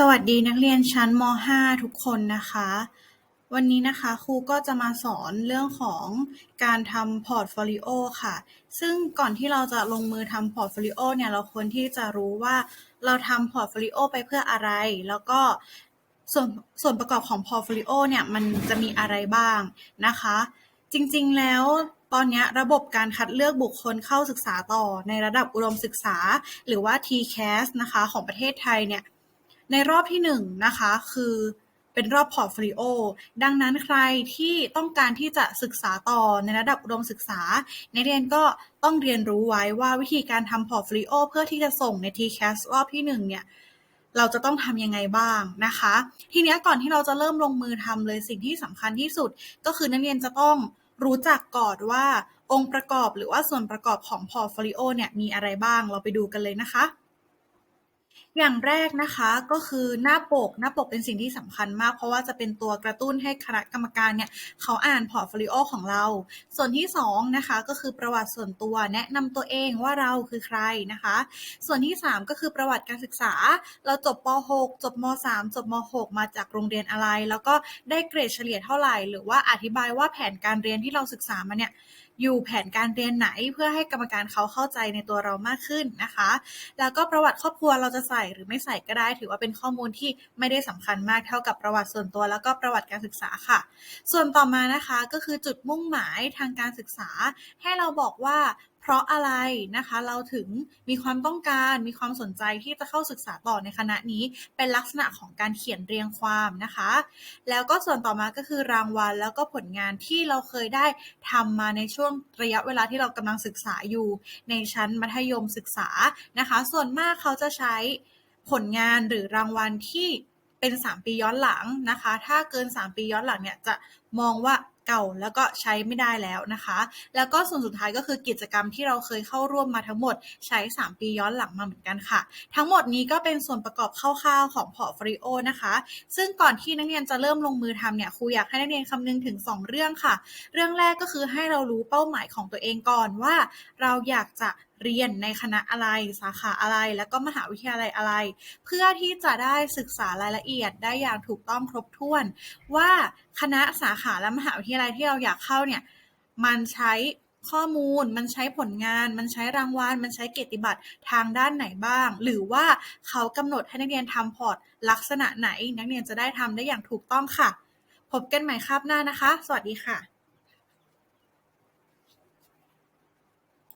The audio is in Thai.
สวัสดีนักเรียนชั้นม .5 ทุกคนนะคะ วันนี้นะคะครูก็จะมาสอนเรื่องของการทำพอร์ตโฟลิโอค่ะ ซึ่งก่อนที่เราจะลงมือทำพอร์ตโฟลิโอเนี่ยเราควรที่จะรู้ว่าเราทำพอร์ตโฟลิโอไปเพื่ออะไร แล้วก็ส่วนส่วนประกอบของพอร์ตโฟลิโอเนี่ยมันจะมีอะไรบ้างนะคะ จริงๆแล้วตอนนี้ระบบการคัดเลือกบุคคลเข้าศึกษาต่อในระดับอุดมศึกษา หรือว่า TCAS นะคะของประเทศไทยเนี่ย ในรอบที่หนึ่งนะคะ คือเป็นรอบพอร์ตโฟลิโอ ดังนั้นใครที่ต้องการที่จะศึกษาต่อในระดับอุดมศึกษา นักเรียนก็ต้องเรียนรู้ไว้ว่าวิธีการทำพอร์ตโฟลิโอเพื่อที่จะส่งใน TCAS รอบที่หนึ่งเนี่ยเราจะต้องทำยังไงบ้างนะคะ ทีนี้ก่อนที่เราจะเริ่มลงมือทำเลยสิ่งที่สำคัญที่สุด ก็คือนักเรียนจะต้องรู้จักก่อนว่าองค์ประกอบหรือว่าส่วนประกอบของพอร์ตโฟลิโอเนี่ยมีอะไรบ้างเราไปดูกันเลยนะคะ อย่างแรกนะคะก็คือหน้าปก หน้าปกเป็นสิ่งที่สำคัญมาก เพราะว่าจะเป็นตัวกระตุ้นให้คณะกรรมการเนี่ยเขาอ่านพอร์ตโฟลิโอของเรา ส่วนที่2นะคะก็คือประวัติส่วนตัวแนะนำตัวเองว่าเราคือใครนะคะ ส่วนที่ 3 ก็คือประวัติการศึกษา เราจบป .6 จบม .3 จบม .6 มาจากโรงเรียนอะไร แล้วก็ได้เกรดเฉลี่ยเท่าไหร่ หรือว่าอธิบายว่าแผนการเรียนที่เราศึกษามาเนี่ยอยู่แผนการเรียนไหนเพื่อให้กรรมการเขาเข้าใจในตัวเรามากขึ้นนะคะ แล้วก็ประวัติครอบครัวเราจะใส่หรือไม่ใส่ก็ได้ ถือว่าเป็นข้อมูลที่ไม่ได้สำคัญมากเท่ากับประวัติส่วนตัว แล้วก็ประวัติการศึกษาค่ะ ส่วนต่อมานะคะก็คือจุดมุ่งหมายทางการศึกษา ให้เราบอกว่าเพราะอะไรนะคะเราถึงมีความต้องการมีความสนใจที่จะเข้าศึกษาต่อในคณะนี้ เป็นลักษณะของการเขียนเรียงความนะคะ แล้วก็ส่วนต่อมาก็คือรางวัล แล้วก็ผลงานที่เราเคยได้ทำมาในช่วงระยะเวลาที่เรากำลังศึกษาอยู่ในชั้นมัธยมศึกษานะคะ ส่วนมากเขาจะใช้ ผลงานหรือรางวัลที่เป็น 3 ปีย้อนหลังนะคะ ถ้าเกิน 3 ปีย้อนหลังเนี่ยจะมองว่า เก่าแล้วก็ใช้ไม่ได้แล้วนะคะ แล้วก็ส่วนสุดท้ายก็คือกิจกรรมที่เราเคยเข้าร่วมมาทั้งหมดใช้ 3 ปีย้อนหลังมาเหมือนกันค่ะ ทั้งหมดนี้ก็เป็นส่วนประกอบคร่าวๆของพอร์ตโฟลิโอนะคะ ซึ่งก่อนที่นักเรียนจะเริ่มลงมือทำเนี่ยครูอยากให้นักเรียนคำนึงถึง 2 เรื่องค่ะ เรื่องแรกก็คือให้เรารู้เป้าหมายของตัวเองก่อนว่า เราอยากจะเรียนในคณะอะไรสาขาอะไร แล้วก็มหาวิทยาลัยอะไร เพื่อที่จะได้ศึกษารายละเอียดได้อย่างถูกต้องครบถ้วนว่า คณะสาขาและมหาวิทยาลัยที่เราอยากเข้าเนี่ย มันใช้ข้อมูล มันใช้ผลงาน มันใช้รางวัล มันใช้เกียรติบัตรทางด้านไหนบ้าง หรือว่าเขากำหนดให้นักเรียนทำพอร์ตลักษณะไหน นักเรียนจะได้ทำได้อย่างถูกต้องค่ะ พบกันใหม่คาบหน้านะคะ สวัสดีค่ะ